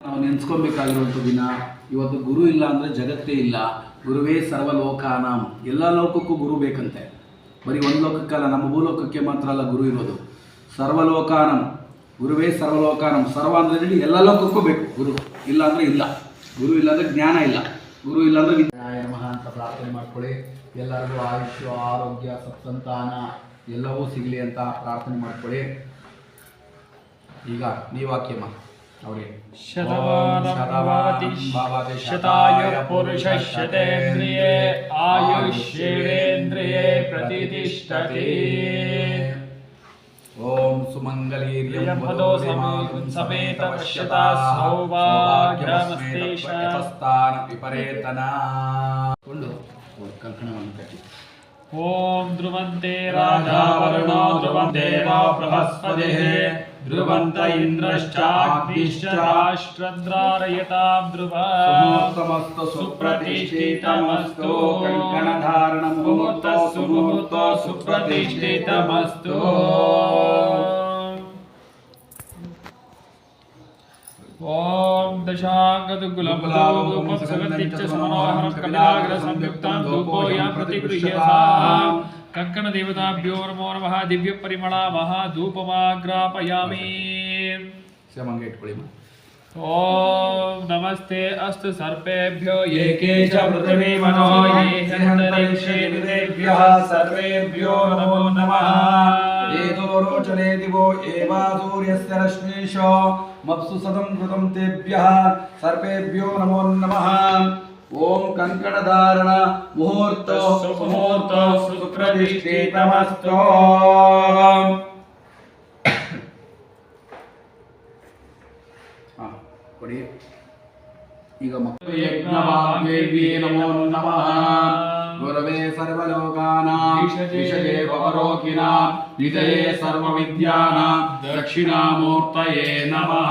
ನಾವು ನೆನೆಸ್ಕೊಬೇಕಾಗಿರುವಂಥ ದಿನ, ಇವತ್ತು ಗುರು ಇಲ್ಲ ಅಂದರೆ ಜಗತ್ತೇ ಇಲ್ಲ. ಗುರುವೇ ಸರ್ವಲೋಕಾನಾಂ. ಎಲ್ಲ ಲೋಕಕ್ಕೂ ಗುರು ಬೇಕಂತೆ. ಬರೀ ಒಂದು ಲೋಕಕ್ಕಲ್ಲ, ನಮ್ಮ ಭೂಲೋಕಕ್ಕೆ ಮಾತ್ರ ಅಲ್ಲ ಗುರು ಇರೋದು. ಸರ್ವಲೋಕಾನಂ. ಗುರುವೇ ಸರ್ವಲೋಕಾನಂ. ಸರ್ವ ಅಂದರೆ ಎಲ್ಲ ಲೋಕಕ್ಕೂ ಬೇಕು. ಗುರು ಇಲ್ಲ ಅಂದರೆ ಇಲ್ಲ. ಗುರು ಇಲ್ಲ ಅಂದರೆ ಜ್ಞಾನ ಇಲ್ಲ. ಗುರು ಇಲ್ಲ ಅಂದರೆ ಅಂತ ಪ್ರಾರ್ಥನೆ ಮಾಡ್ಕೊಳ್ಳಿ. ಎಲ್ಲರಿಗೂ ಆಯುಷ್ಯ, ಆರೋಗ್ಯ, ಸತ್ಸಂತಾನ ಎಲ್ಲವೂ ಸಿಗಲಿ ಅಂತ ಪ್ರಾರ್ಥನೆ ಮಾಡ್ಕೊಳ್ಳಿ. ಈಗ ನೀವು ಶತಮಾನವತಿ ಶತಾಯ ಪುರುಷ ಶತೇಂದ್ರಿಯೇ ಆಯುಷ್ಯೇಂದ್ರಿಯೇ ಓಂ ಸುಮಂಗಲೀರ್ಯಂಬದೋ ಓಂ ಧ್ರುವಂತೆ ರಾಜಾ देवा बृहस्पतिः ध्रुवन्त इन्द्रश्चाग्निश्च राष्ट्रद्रारयता ध्रुवस्तमस्तु सुप्रतिष्ठितमस्तु कङ्कणधारणं मुहूर्तः सुमुहूर्तो सुप्रतिष्ठितमस्तु ॐ दशाङ्गदुगुलगुलाबुपसगतिच्च समनोहरं कलाग्रसंयुक्तां धूपो या प्रतिगृह्यताम् कंकण देवताभ्यो नमो नमः दिव्यपरिमळावः धूपमाग्रापयामि। ॐ नमस्ते अस्त सर्पेभ्यो ये के च मनो सर्वेभ्यो नमो नमः। एतो रोचने दिवो एवा सूर्यस्य रश्मीशो मप्सु सदं कृतं तेभ्यः सर्पेभ्यो नमो नमः। ಓಂ ಕಂಕಣಧಾರಣ ಮುಹೂರ್ತ ಸುಮುಹೂರ್ತ ಸುಪ್ರತಿಷ್ಠಿತಮಸ್ತೋ ಕೊಡಿ. ಈಗ ಮಕ್ಕಳು ಯಜ್ಞವಾಗ್ದೇವ್ಯೇ ನಮೋ ನಮಃ. ಗುರವೇ ಸರ್ವಲೋಕಾನಾಂ ಭವರೋಗಿಣಾಂ ವಿಜಯೇ ಸರ್ವವಿದ್ಯಾನಾಂ ದಕ್ಷಿಣಾಮೂರ್ತಯೇ ನಮಃ.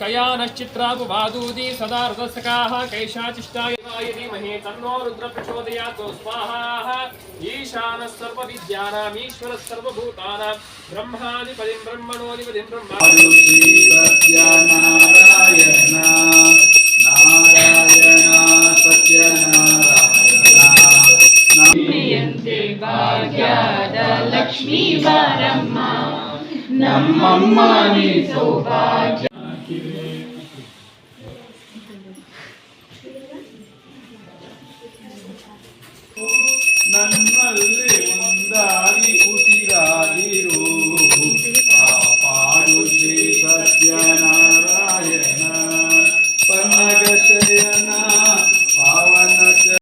कयानश्चित्रापुवादूदी सदा हृदस्सकाः कैशाचिष्टायवायधीमहे तन्नो रुद्रप्रचोदयातो, स्वाहा। ईशानः तो ईश्वरः सर्वभूतानां ब्रह्मणोऽधिपतिं लक्ष्मी वरम्मा नम्मम्मा सौभाग्य ನನ್ನಲ್ಲಿ ಒಂದಾಗಿ ಉಸಿರಾಗಿರು